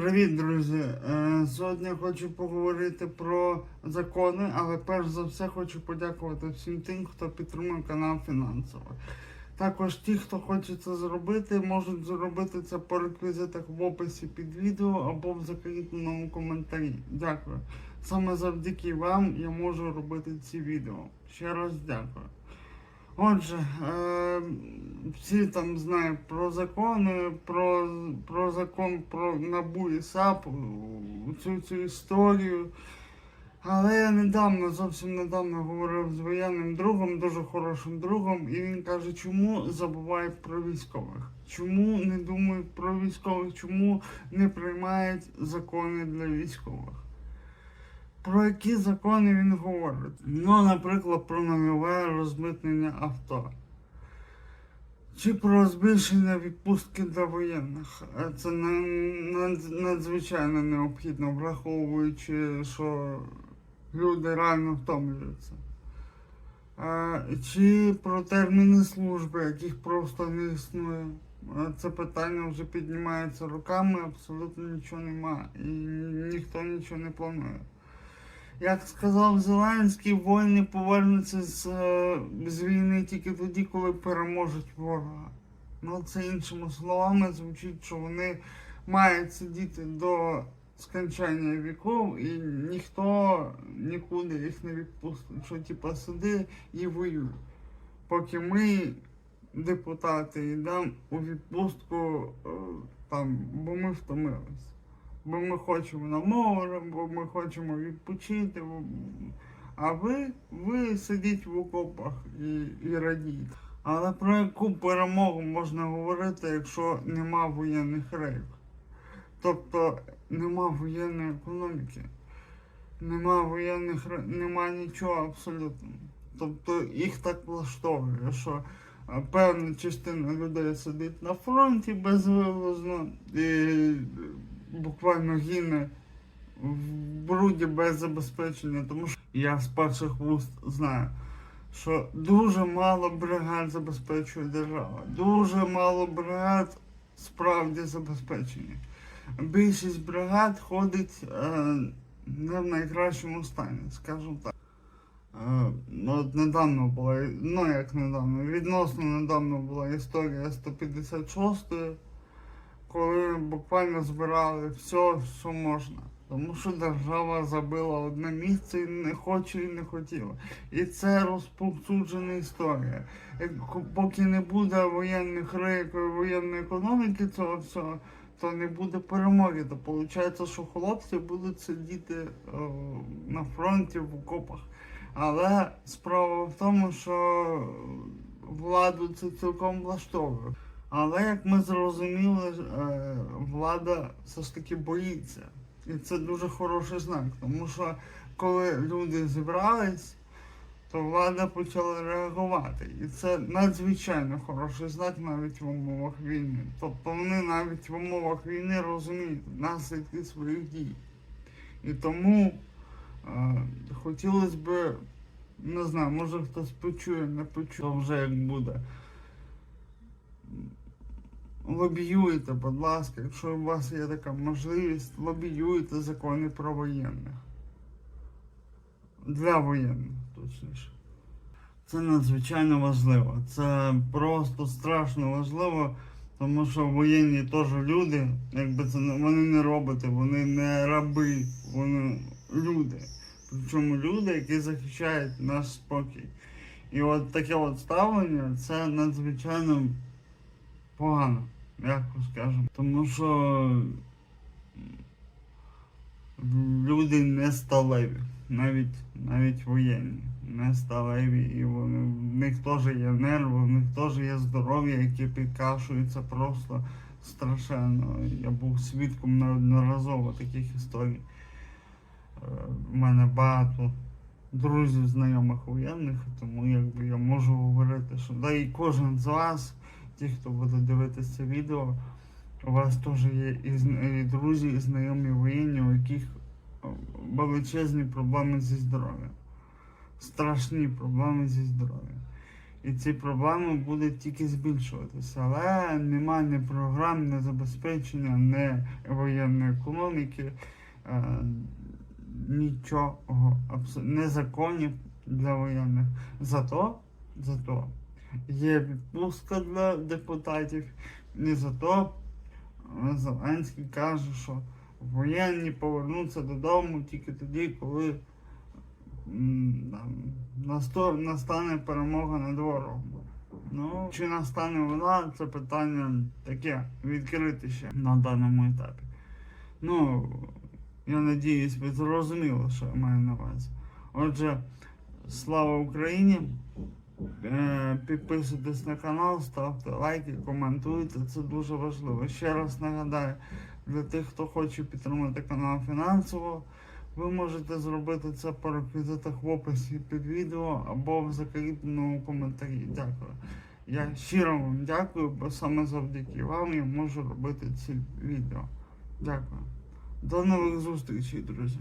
Привіт, друзі! Е, Сьогодні хочу поговорити про закони, але перш за все хочу подякувати всім тим, хто підтримує канал фінансово. Також ті, хто хоче це зробити, можуть зробити це по реквізитах в описі під відео або в закріпленому коментарі. Дякую. Саме завдяки вам я можу робити ці відео. Ще раз дякую. Отже, е, всі там знають про закони, про, про закон про НАБУ і САП, цю цю історію. Але я недавно, зовсім недавно говорив з воєнним другом, дуже хорошим другом, і він каже, чому забувають про військових? Чому не думають про військових? Чому не приймають закони для військових? Про які закони він говорить? Ну, наприклад, про нульове розмитнення авто. Чи про збільшення відпустки для воєнних. Це надзвичайно необхідно, враховуючи, що люди реально втомлюються. Чи про терміни служби, яких просто не існує. Це питання вже піднімається руками, абсолютно нічого немає. І ніхто нічого не планує. Як сказав Зеленський, воїни повернуться з, е, з війни тільки тоді, коли переможуть ворога. Ну, це іншими словами звучить, що вони мають сидіти до скончання віков і ніхто нікуди їх не відпустить. Що типа сиди і воюй. Поки ми, депутати, йдемо у відпустку е, там, бо ми втомились. Бо ми хочемо на море, бо ми хочемо відпочити. А ви, ви сидіть в окопах і, і радієте. Але про яку перемогу можна говорити, якщо нема воєнних рейк? Тобто нема воєнної економіки, нема воєнних нема нічого абсолютно. Тобто їх так влаштовує, що е, певна частина людей сидить на фронті безвилазно і буквально гине в бруді без забезпечення, тому що я з перших вуст знаю, що дуже мало бригад забезпечує держава. Дуже мало бригад справді забезпечені. Більшість бригад ходить е, не в найкращому стані, скажімо так. Е, ну, от недавно була, ну як недавно, відносно недавно була історія 156-ї, коли буквально збирали все, що можна. Тому що держава забила одне місце і не хоче і не хотіла. І це розповсюджена історія. Як- Поки не буде воєнних рейк, воєнної економіки, цього всього, то не буде перемоги. То виходить, що хлопці будуть сидіти е, на фронті в окопах. Але справа в тому, що владу це цілком влаштовує. Але як ми зрозуміли, е, влада все ж таки боїться. І це дуже хороший знак, тому що коли люди зібрались, то влада почала реагувати. І це надзвичайно хороший знак навіть в умовах війни. Тобто вони навіть в умовах війни розуміють наслідки своїх дій. І тому е, хотілося б, не знаю, може хтось почує, не почує, то вже як буде. Лобіюйте, будь ласка, якщо у вас є така можливість, лобіюйте закони про воєнних. Для воєнних, точніше. Це надзвичайно важливо. Це просто страшно важливо, тому що воєнні теж люди, якби це вони не роботи, вони не раби, вони люди. Причому люди, які захищають наш спокій. І от таке от ставлення це надзвичайно погано, м'яко скажемо. Тому що люди не сталеві, навіть, навіть воєнні, не сталеві, і вони, в них теж є нерви, в них теж є здоров'я, яке підкашується просто страшенно. Я був свідком неодноразово таких історій. Е, У мене багато друзів, знайомих воєнних, тому якби я можу говорити, що да і кожен з вас, ті, хто буде дивитися відео, у вас теж є і, і друзі, і знайомі воєнні, у яких е, величезні проблеми зі здоров'ям. Страшні проблеми зі здоров'ям. І ці проблеми будуть тільки збільшуватися. Але немає ні програм, ні забезпечення, ні воєнної економіки, е, нічого, абсо- ні законів для воєнних. Зато, зато є відпустка для депутатів, і зато Зеленський каже, що воєнні повернуться додому тільки тоді, коли там, настане перемога над ворогом. Ну, чи настане вона, це питання таке відкрите ще на даному етапі. Ну, я надіюсь, ви зрозуміли, що я маю на увазі. Отже, слава Україні! Е, Підписуйтесь на канал, ставте лайки, коментуйте, це дуже важливо. Ще раз нагадаю, для тих, хто хоче підтримати канал фінансово, ви можете зробити це по реквізитах в описі під відео або в закріпленому коментарі. Дякую. Я щиро вам дякую, бо саме завдяки вам я можу робити ці відео. Дякую. До нових зустрічей, друзі.